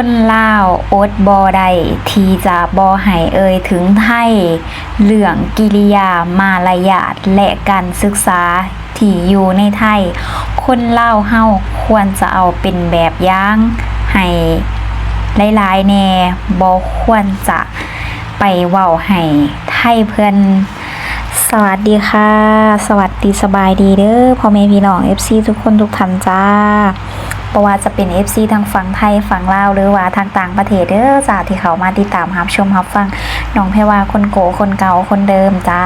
คนลาวอดบอใดที่จะบอให้เอ่ยถึงไทยเรื่องกิริยามารยาทและการศึกษาที่อยู่ในไทย คนลาวเฮาควรจะเอาเป็นแบบอย่างให้หลายๆแน่บ่ควรจะไปเว้าให้ไทยเพิ่อนสวัสดีค่ะ สวัสดีสบายดีเด้อพ่อแม่พี่น้อง FC ทุกคนทุกท่านจ้า ราะว่าจะเป็น FC ทางฝั่งไทยฝั่งลาวหรือว่าทางต่างประเทศเด้อจ้าที่เขามาติดตามรับชมรับฟังน้องแพรว่าคนโกคนเก่าคนเดิมจ้า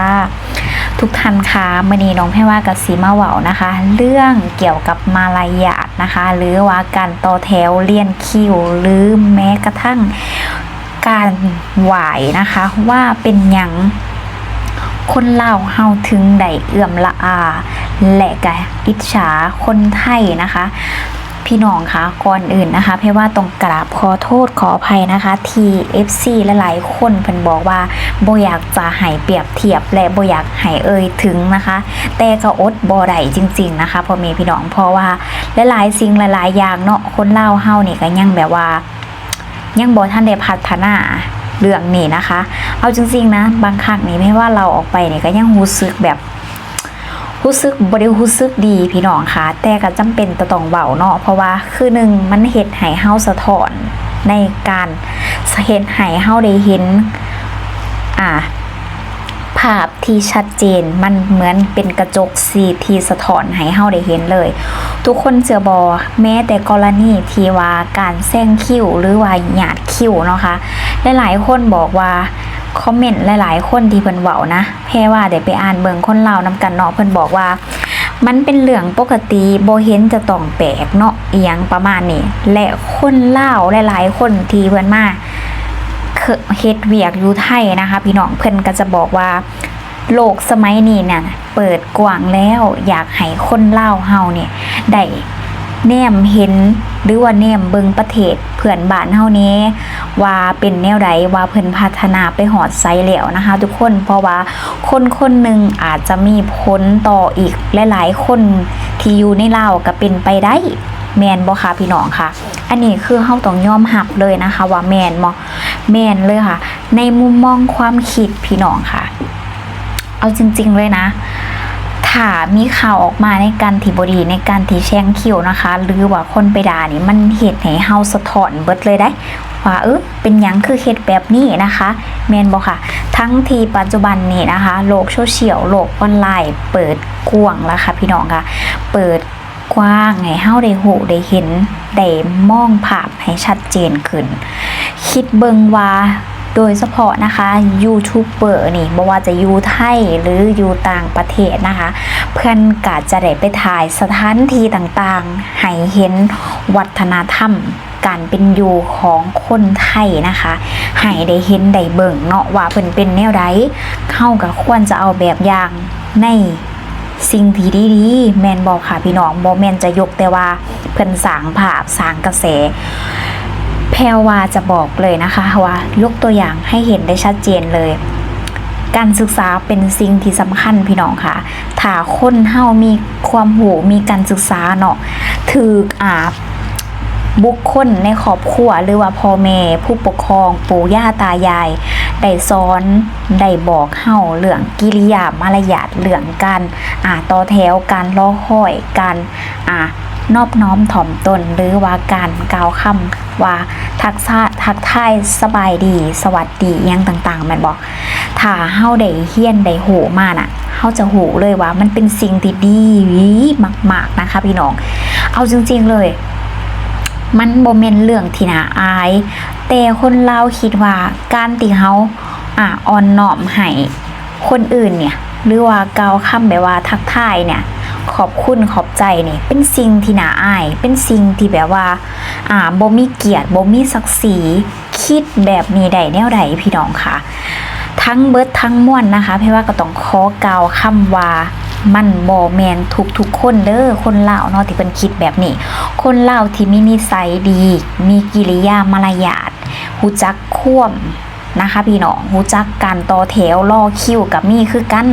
ทุกท่านคะมื่อนี้น้องแพรว่ากับสีมาเว่านะคะ เรื่องเกี่ยวกับมารยาทนะคะ หรือว่าการต่อแถวเลียนคิวหรือแม้กระทั่งการไหวนะคะ ว่าเป็นหยังคนลาวเฮาถึงได้เอื่อมละอา และก็อิจฉาคนไทยนะคะ พี่น้องคะก่อนอื่นนะคะเพราะว่าต้องกราบขอโทษขออภัยนะคะที่ FC และหลายๆคนเพิ่นบอกว่าบ่อยากจะให้เปรียบเทียบและบ่อยากให้เอ่ยถึงนะคะ แต่ก็อดบ่ได้จริง ๆนะคะพ่อแม่พี่น้องเพราะว่าหลายๆสิ่งหลายๆอย่างเนาะคนเล่าเฮานี่ก็ยังแบบว่า ยังบ่ท่านได้พัฒนาเรื่องนี้นะคะ เอาจริงๆนะบางครั้งนี่ไม่ว่าเราออกไปเนี่ยก็ยังรู้สึกแบบ รู้สึกบริวรู้สึกดีพี่น้องค่ะแต่ก็จำเป็นจะต้องเบาเนาะเพราะว่าคือหนึ่งมันเห็ดไห้เฮาสะท้อนในการเห็ดไห้เฮาได้เห็น อ่า ภาพที่ชัดเจนมันเหมือนเป็นกระจกสีที่สะท้อนให้เฮาได้เห็นเลย ทุกคนเสือบอแม้แต่กรณีที่ว่าการแซงคิ้วหรือว่าหยาดคิ้วเนาะคะหลายๆคนบอกว่าคอมเมนต์หลาย ๆ คนที่เพิ่นเว้านะแพ่ว่าเดี๋ยวไปอ่านเบิ่งคนเลาวนำกันเนาะเพิ่นบอกว่า มันเป็นเรื่องปกติโบเห็นจะต้องแปลกเนาะเอียงประมาณนี้และคนเล่าหลาย ๆ คนที่เพิ่นมา เฮ็ดเวียกอยู่ไทยนะคะ พี่น้องเพิ่อนก็จะบอกว่า โลกสมัยนี้เนี่ยเปิดกว้างแล้วอยากให้คนเล่าเฮาเนี่ยได้แนมเห็นหรือว่าแนมเบิงประเทศเพื่อนบ้านเฮานี้ ว่าเป็นแนวใดว่าเพิ่นพัฒนาไปหอดไซแล้วนะคะ ทุกคนเพราะว่าคนคนหนึ่งอาจจะมีผลต่ออีกหลายๆ คนที่อยู่ในเล่าก็เป็นไปได้ แมนบ่คะพี่น้องค่ะ อันนี้คือเฮาต้องยอมรับเลยนะคะ ว่าแมนบ่แมนเลยค่ะ ในมุมมองความคิดพี่น้องค่ะ เอาจริง ๆ เลยนะถ้ามีข่าวออกมาในการที่บดีในการที่แช่งคิวนะคะ หรือว่าคนไปด่านี่มันเหตุให้เฮาสะท้อนเบิดเลยได้ว่าเออเป็นยังคือเฮ็ดแบบนี้นะคะแมนบอกค่ะ ทั้งทีปัจจุบันนี้นะคะ โลกโซเชียลโลกออนไลน์ เปิดกว้างแล้วค่ะพี่น้องค่ะ เปิด กว้างให้เฮาได้หูได้เห็นได้มองภาพให้ชัดเจนขึ้น คิดเบิงว่าโดยเฉพาะนะคะยูทูบเบอร์นี่บ่ว่าจะอยู่ไทยหรืออยู่ต่างประเทศนะคะ เพื่อนกาจะได้ไปถ่ายสถานที่ต่างๆ ให้เห็นวัฒนธรรมการเป็นอยู่ของคนไทยนะคะให้ได้เห็นได้เบิ่งเนาะว่าเพิ่นเป็นแนวใดเข้ากับควรจะเอาแบบอย่างใน สิ่งที่ดีๆ แมนบอกค่ะพี่น้องบ่แมนจะยกแต่ว่าเพิ่นสางภาพสางกระแสแพรวาจะบอกเลยนะคะว่ายกตัวอย่างให้เห็นได้ชัดเจนเลย การศึกษาเป็นสิ่งที่สำคัญพี่น้องค่ะถ้าคนเฮามีความหูมีการศึกษาเนาะถืออ่าบุคคลในครอบครัวหรือว่าพ่อแม่ผู้ปกครองปู่ย่าตายาย ได้สอนได้บอกเฮาเรื่องกิริยามารยาทเรื่องการอ่าต่อแถวการรอคอยการอ่านอบน้อมถ่อมตนหรือว่าการกล่าวคำว่าทักษะทักทายสบายดี สวัสดีอิหยังต่างๆแมันบอก ถ้าเฮาได้เฮียนได้โหมาน่ะเฮาจะโหเลยว่ามันเป็นสิ่งที่ดีมาก ๆนะคะพี่น้อง เอาจริง ๆเลย มันบ่แม่นเรื่องที่น่าอาย แต่คนลาคิดว่าการที่เฮาอ่าอ่อนน้อมให้คนอื่นเนี่ย หรือว่าเกาวคำแบบว่าทักทายเนี่ย ขอบคุณขอบใจนี่เป็นสิ่งที่น่าอาย เป็นสิ่งที่แบบว่า อ่าบ่มีเกียรติบ่มีศักดิ์ศรีคิดแบบนี้ได้แนวใดพี่น้องค่ะ ทั้งเบิดทั้งมวลนะคะเพราะว่าก็ต้องขอเกาวคำว่า มันบ่แมนทุกทุกๆคนเด้อคนเล่าเนาะที่เป็นคิดแบบนี้ คนเล่าที่มีนิสัยดี มีกิริยามารยาทหูจักควมนะคะพี่น้องหูจักการต่อแถวรอคิวกับมีคือกัน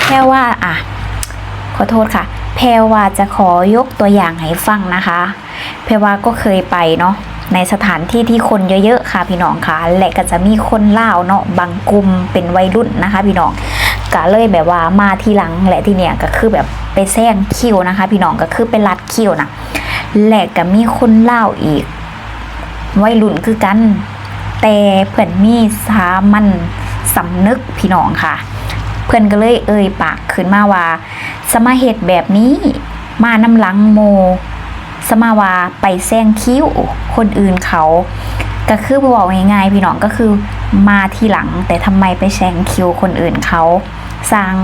แค่ว่าอะขอโทษค่ะ แพรว่าจะขอยกตัวอย่างให้ฟังนะคะ แพรว่าก็เคยไปเนาะในสถานที่ที่คนเยอะๆค่ะพี่น้องค่ะและก็จะมีคนเล่าเนาะบางกลุ่มเป็นวัยรุ่นนะคะ พี่น้อง ก็เลยแบบว่ามาทีหลังแหละทีเนี่ยก็คือแบบไปแซงคิวนะคะ พี่น้องก็คือไปรัดคิวนะและก็มีคนเล่าอีกวัยรุ่นคือกัน แต่เพื่อนมีสามัญสำนึกพี่น้องค่ะ เพื่อนก็เลยเอ่ยปากขึ้นมาว่า สมาเหตุแบบนี้ มาน้ำหลังโม สมาวาไปแซงคิ้วคนอื่นเขา ก็คือบอกง่ายๆพี่น้องก็คือ มาทีหลัง แต่ทำไมไปแซงคิวคนอื่นเขาสั่ง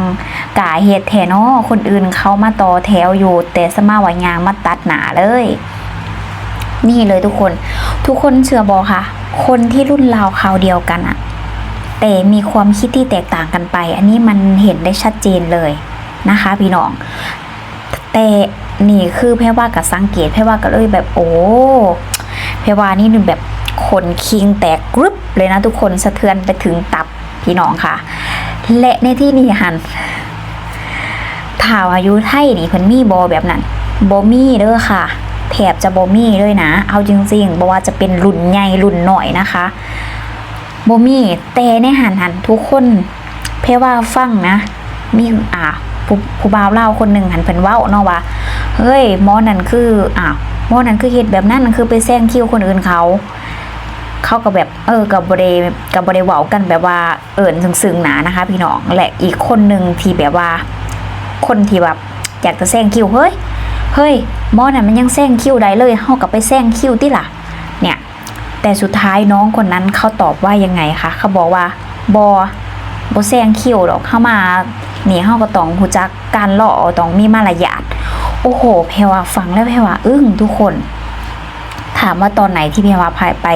กาเหตุแทนอคนอื่นเขามาต่อแถวอยู่ แต่สมาว่ายางมาตัดหนาเลย นี่เลยทุกคน ทุกคนเชื่อบอค่ะ คนที่รุ่นราวคราวเดียวกันอะแต่มีความคิดที่แตกต่างกันไป อันนี้มันเห็นได้ชัดเจนเลยนะคะ พี่น้อง แต่นี่คือแพรว่ากับสังเกตแพรว่าก็เลยแบบโอ้แพรว่านี่แบบ ขนคิงแตกกรึบเลยนะทุกคนสะเทือนไปถึงตับพี่น้องค่ะ และในที่นี้หันถาวอายุไทยนี่เพิ่นมีบอแบบนั้นบอมีเด้อค่ะแถบจะบอมีเลยนะ เอาจริงๆบอกว่าจะเป็นรุ่นใหญ่รุ่นหน่อยนะคะบอมีแต่ในหันหันทุกคนเพรว่าฟังนะมีอ่าผู้ผู้บ่าวเล่าคนหนึ่งหันเพิ่นเว้าเนาะว่าเฮ้ยมอนั่นคืออ่ามอนั่นคือเฮ็ดแบบนั้นคือไปแซงคิวคนอื่นเขา เขาก็แบบเออกับบริกับบริเว้ากันแบบว่าเอิญซึ้งๆหนานะคะ พี่น้องและอีกคนหนึ่งที่แบบว่า คนที่แบบอยากจะแซงคิวเฮ้ยเฮ้ยมอนั่นมันยังแซงคิวได้เลยเฮากับไปแซงคิวติล่ะ เนี่ย แต่สุดท้ายน้องคนนั้นเขาตอบว่ายังไงคะเขาบอกว่าบอบแซงคิวหรอกเข้ามานี่เฮาก็ต้องหูจักการล่อต้องมีมารยาทโอ้โหเพรว่าฟังแล้วเพรว่าอึ้งทุกคน ถามว่าตอนไหนที่เพรว่าพายไป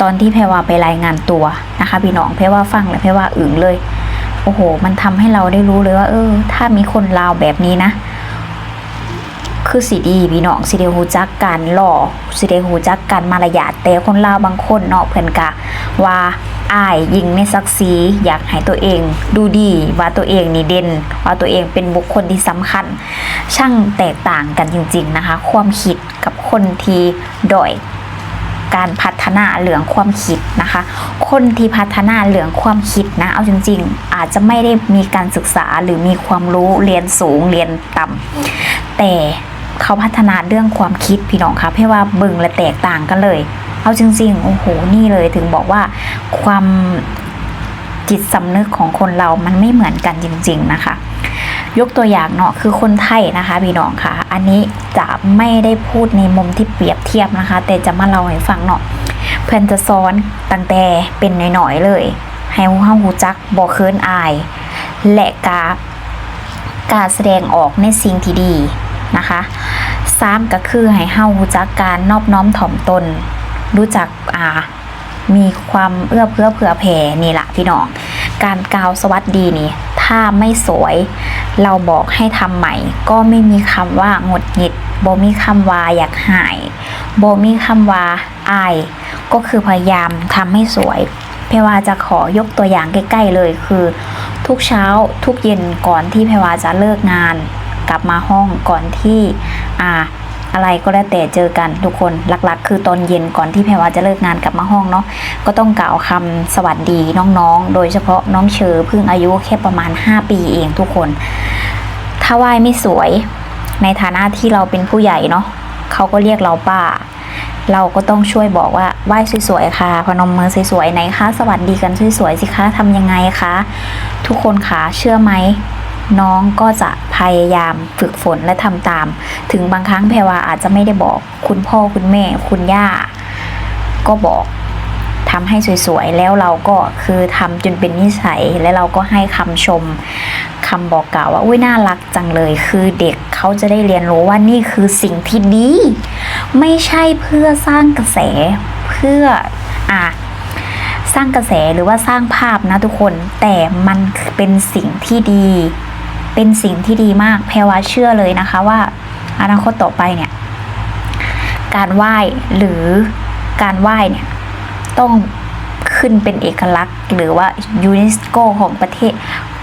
ตอนที่เพรว่าไปรายงานตัวนะคะพี่น้องเพรว่าฟังแล้วเพรว่าอึ้งเลย โอ้โห มันทำให้เราได้รู้เลยว่า เออ ถ้ามีคนลาวแบบนี้นะ คือสิดีพี่น้องสิได้ฮู้จักการหล่อสิได้ฮู้จักการมารยาทแต่คนลาวบางคนเนาะเพิ่นกะว่าอายยิงในศักดิ์ศรีอยากให้ตัวเองดูดีว่าตัวเองนี่เด่นว่าตัวเองเป็นบุคคลที่สำคัญ ช่างแตกต่างกันจริง ๆนะคะ ความคิดกับคนที่ด้อย การพัฒนาเหลืองความคิดนะคะ คนที่พัฒนาเหลืองความคิดนะ เอาจริง ๆ อาจจะไม่ได้มีการศึกษาหรือมีความรู้เรียนสูงเรียนต่ำแต่เขาพัฒนาเรื่องความคิดพี่น้องคะเพื่อว่าบึงและแตกต่างกันเลย เอาจริง ๆ โอ้โห นี่เลยถึงบอกว่าความ จิตสำนึกของคนเรามันไม่เหมือนกันจริง ๆนะคะ ยกตัวอย่างเนาะคือคนไทยนะคะพี่น้องค่ะ อันนี้จะไม่ได้พูดในมุมที่เปรียบเทียบนะคะ แต่จะมาเล่าให้ฟังเนาะเพื่อนจะสอนตั้งแต่เป็นหน่อยๆเลย ให้เฮาหูจักบ่เคินอาย และกาการแสดงออกในสิ่งที่ดีนะคะสามก็คือให้เฮาหูจักการนอบน้อมถ่อมตน รู้จักอ่า มีความเอื้อเพื่อเผื่อแผ่นี่แหละพี่น้อง การกาวสวัสดีนี่ ถ้าไม่สวย เราบอกให้ทำใหม่ ก็ไม่มีคำว่าหงดหงิดบ่มีคำว่าอยากหายบ่มีคำว่าอาย ก็คือพยายามทำให้สวย เพว่าจะขอยกตัวอย่างใกล้ๆเลยคือ ทุกเช้าทุกเย็นก่อนที่เพว่าจะเลิกงาน กลับมาห้องก่อนที่อ่า อะไรก็แล้วแต่เจอกันทุกคนหลักๆ คือตอนเย็นก่อนที่แพรวาจะเลิกงานกลับมาห้องเนาะก็ต้องกล่าวคำสวัสดีน้องๆ โดยเฉพาะน้องเชอเพิ่งอายุแค่ประมาณ 5 ปีเองทุกคน ถ้าไหว้ไม่สวยในฐานะที่เราเป็นผู้ใหญ่เนาะเขาก็เรียกเราป้า เราก็ต้องช่วยบอกว่าไหว้สวยๆค่ะพนมมือสวยๆไหนคะสวัสดีกันสวยๆสิคะทำยังไงคะ ทุกคนคะเชื่อไหม น้องก็จะพยายามฝึกฝนและทำตาม ถึงบางครั้งแพรวาอาจจะไม่ได้บอกคุณพ่อคุณแม่ คุณย่า ก็บอกทำให้สวยๆ แล้วเราก็คือทำจนเป็นนิสัย และเราก็ให้คำชมคำบอกกล่าวว่าอุ้ยน่ารักจังเลย คือเด็กเขาจะได้เรียนรู้ว่านี่คือสิ่งที่ดี ไม่ใช่เพื่อสร้างกระแสเพื่ออะสร้างกระแสหรือว่าสร้างภาพนะทุกคนแต่มันเป็นสิ่งที่ดี เป็นสิ่งที่ดีมากแพรวาเชื่อเลยนะคะว่าอนาคตต่อไปเนี่ย การไหว้หรือการไหว้เนี่ยต้องขึ้นเป็นเอกลักษณ์ หรือว่ายูเนสโกของประเทศ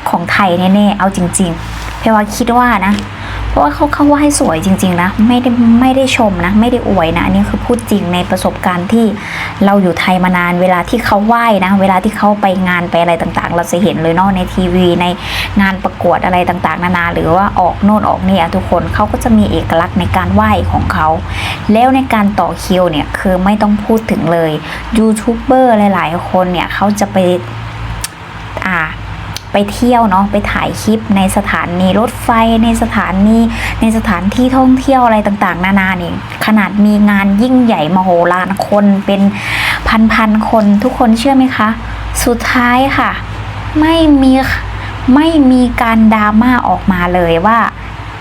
ของไทยแน่ๆ เอาจริงๆแพรวาคิดว่านะ ราะว่าเขาเขาไหว้สวยจริง ๆ นะ ไม่ได้ไม่ได้ชมนะ ไม่ได้อวยนะ อันนี้คือพูดจริงในประสบการณ์ที่เราอยู่ไทยมานานเวลาที่เขาไหว้นะ เวลาที่เขาไปงานไปอะไรต่างๆ เราจะเห็นเลยเนาะในทีวี ในงานประกวดอะไรต่างๆ นานา หรือว่าออกโน่นออกนี่อะทุกคนเขาก็จะมีเอกลักษณ์ในการไหว้ของเขา แล้วในการต่อคิวเนี่ยคือไม่ต้องพูดถึงเลยยูทูบเบอร์หลาย ๆ คนเนี่ยเขาจะไปอ่า ไปเที่ยวเนาะไปถ่ายคลิปในสถานีรถไฟในสถานีในสถานที่ท่องเที่ยวอะไรต่างๆ นานานี่ขนาดมีงานยิ่งใหญ่มโหฬารคนเป็นพันๆคนทุกคนเชื่อไหมคะ สุดท้ายค่ะ ไม่มีไม่มีการดราม่าออกมาเลยว่า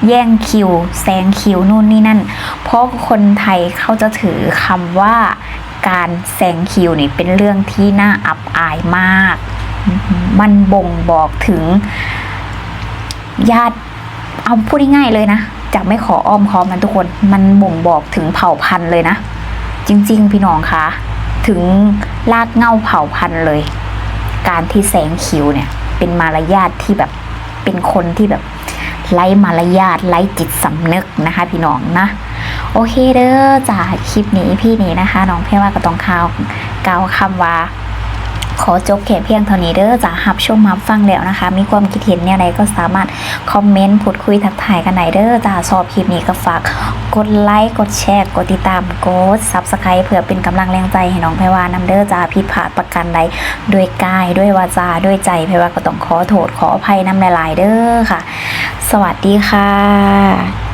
แย่งคิวแซงคิวนู่นนี่นั่น เพราะคนไทยเขาจะถือคำว่าการแซงคิวนี่เป็นเรื่องที่น่าอับอายมาก มันบ่งบอกถึง ญาติเอาพูดง่ายๆเลยนะจะไม่ขออ้อมค้อมมันทุกคน มันบ่งบอกถึงเผ่าพันธุ์เลยนะ จริง ๆ พี่น้องคะถึงลากเง่าเผ่าพันธุ์เลย การที่แสงคิวเนี่ย เป็นมารยาทที่แบบเป็นคนที่แบบไร้มารยาทไร้จิตสำนึกนะคะ พี่น้องนะ โอเคเด้อจากคลิปนี้พี่นี้นะคะ น้องเพียว่าก็ต้องข่าวกล่าวคำว่า ขอจบแค่เพียงเท่านี้เด้อจะหับชมมาฟังแล้วนะคะ มีความคิดเห็นเนี่ยใดก็สามารถคอมเมนต์พูดคุยทักทายกันไหนเด้อจะชอบคลิปนี้ก็ฝากกดไลค์กดแชร์กดติดตามกดซับสไครต์เพื่อเป็นกำลังแรงใจให้น้องไพรวานำเด้อจะผิดพลาดประกันใดด้วยกายด้วยวาจาด้วยใจไพรวาก็ต้องขอโทษขออภัยนำหลายๆเด้อค่ะ สวัสดีค่ะ